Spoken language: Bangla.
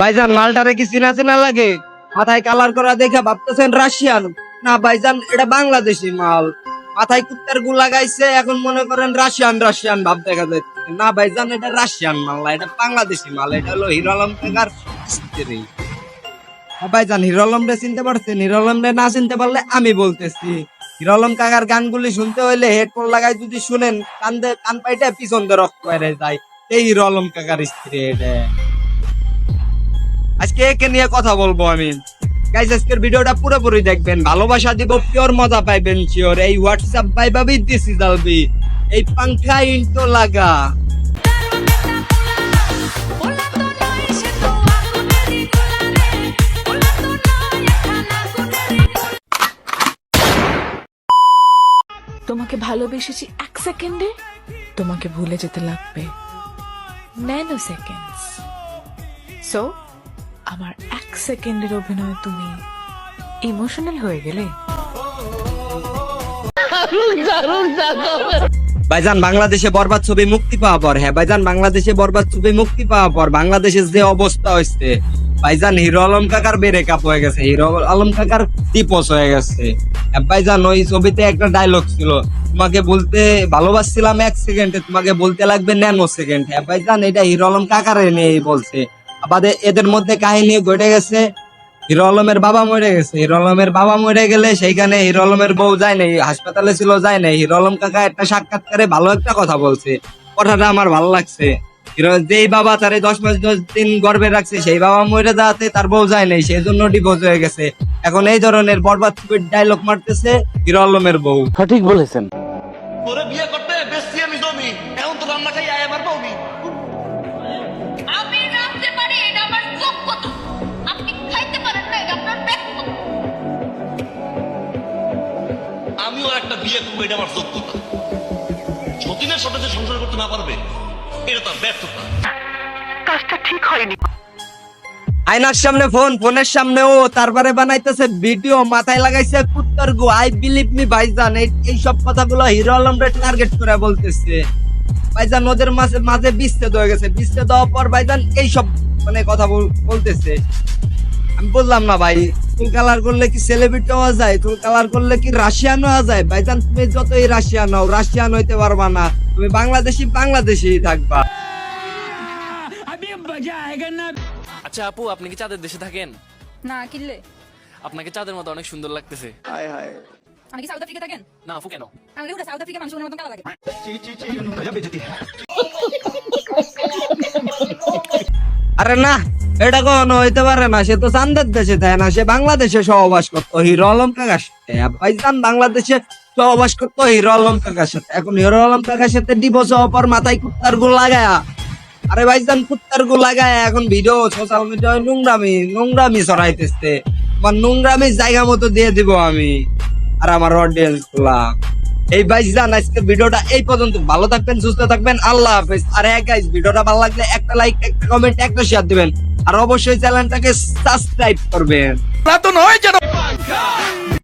ভাইজান মালটারে কি চিনা চিনা লাগে? মাথায় কালার করা দেখে ভাবতেছেন রাশিয়ান। না, ভাইজান, এটা বাংলাদেশি মাল। মাথায় কুত্তার গু লাগাইছে, এখন মনে করেন রাশিয়ান রাশিয়ান ভাব দেখা যাচ্ছে না, ভাইজান, এটা রাশিয়ান মাল এটা বাংলাদেশি মাল, এটা হলো হিরো আলম হ্যাঁ ভাইজান হিরো আলম চিনতে পারছেন? হিরো আলম না চিনতে পারলে আমি বলতেছি। হিরো আলম কাকার গানগুলি শুনতে হইলে হেডফোন লাগাই যদি শুনেন কান কান পাইটা পিছন দিয়ে রক্ত বেড়ে যায়। এই হিরো আলম কাকার স্ত্রী, এটা। আজকে একে নিয়ে কথা বলব আমি। গাইজ আজকের ভিডিওটা পুরোপুরি দেখবেন, ভালোবাসা দিব পিওর মজা পাইবেন শিওর এই হোয়াটসঅ্যাপ বাই ভাবি দিস ইজ আলবি এই পাংখা ইন্টো লাগা। তোমাকে ভালোবেসেছি এক সেকেন্ডে, তোমাকে ভুলে যেতে লাগবে। ন্যানো সেকেন্ডস সো আমার এক সেকেন্ডের অভিনয় তুমি ইমোশনাল হয়ে গেলে? ভাইজান, বাংলাদেশে বরবাদ ছবি মুক্তি পাওয়া পর হ্যাঁ ভাইজান, বাংলাদেশে বরবাদ ছবি মুক্তি পাওয়া পর বাংলাদেশের যে অবস্থা হয়েছে, ভাইজান, হিরো আলম কাকার বেড়ে কাপ হয়ে গেছে, হিরো আলম কাকার দিপস হয়ে গেছে। হ্যাঁ ভাইজান, ওই ছবিতে একটা ডায়লগ ছিল, তোমাকে বলতে ভালোবাসছিলাম এক সেকেন্ডে তোমাকে বলতে লাগবে ন্যানো সেকেন্ড হ্যাঁ ভাইজান, এটা হিরো আলম কাকারে নিয়ে বলছে। আবার এদের মধ্যে কাহিনী ঘটে গেছে হিরো আলমের বাবা মরে গেছে। হিরো আলমের বাবা মরে গেলে সেইখানে হিরো আলমের বউ যায় নাই হাসপাতালে ছিল যায় নাই। হিরো আলম কাকা একটা সাক্ষাৎকারে ভালো একটা কথা বলছে। কথাটা আমার ভালো লাগছে। হিরো যেই বাবা তারে দশ মাস দশ দিন গর্বে রাখছে সেই বাবা মরে যাতে তার বউ যায় নাই সেই জন্য ডিভোর্স হয়ে গেছে। এখন এই ধরনের বরবাদ ডায়লগ মারতেছে হিরো আলমের বউ। সঠিক বলেছেন। বিয়ে করতে বেশি আমি জমি এখন তো রান্না খাই আয় আমার আমি পারি এটা আমার যোগ্যতা আপনি খাইতে পারেন না এটা আপনার ব্যক্তিগত আমিও একটা বিয়ে করব এটা আমার যোগ্যতা। সতীনের সাথে যে সংসার করতে না পারবে এটা তার ব্যর্থতা। আয়নার সামনে ফোন ফোনের সামনে ও তারপরে বানাইতেছে ভিডিও মাথায় লাগাইছে কুত্তার গো আই বিলিভ মি ভাইজান এই এই সব কথাগুলো হিরো আলমরে টার্গেট করে বলতেছে। ভাইজান ওদের মাঝে মাঝে বিচ্ছেদ হয়ে গেছে। বিচ্ছেদ হওয়ার পর ভাইজান এই সব মানে কথা বলতেছে। আমি বললাম না ভাই চুল কালার করলে কি সেলিব্রিটি হওয়া যায়? চুল কালার করলে কি রাশিয়ান হওয়া যায়? ভাইজান তুমি যতই রাশিয়ান হও রাশিয়ান হইতে পারবা না। তুমি বাংলাদেশি বাংলাদেশি থাকবা। আচ্ছা আপু আপনি কি চাঁদের দেশে থাকেন? না কিনলে? আপনাকে চাঁদের মতো অনেক সুন্দর লাগতেছে। আপনি কি সাউথ আফ্রিকা থাকেন? না আপু কেন আমি ওটা সাউথ আফ্রিকা মানুষের মতন কালা লাগে। আরে না এটা কখনো হইতে পারে না সে তো চান্দের দেশে থাকে না? সে বাংলাদেশে সহবাস করতো হিরো আলম কাকার সাথে ভাইজান বাংলাদেশে সহবাস করতো হিরো আলম কাকার সাথে এখন হিরো আলম কাকার সাথে ডিভোর্স হওয়ার পর মাথায় কুত্তার গু লাগায়া। আরে ভাইজান কুত্তার গু লাগায় এখন ভিডিও সোশ্যাল মিডিয়ায় নোংরামি নোংরামি ছড়াইতেছে। আমার নোংরামি জায়গা মতো দিয়ে দিব আমি। আর আমার অডিয়েন্সগুলা। এই ভাইজান আজকে ভিডিওটা এই পর্যন্ত। ভালো থাকবেন, সুস্থ থাকবেন, আল্লাহ হাফেজ। আর এক গাইজ ভিডিওটা ভালো লাগলে একটা লাইক একটা কমেন্ট একটা শেয়ার দিবেন। আর অবশ্যই চ্যানেলটাকে সাবস্ক্রাইব করবেন।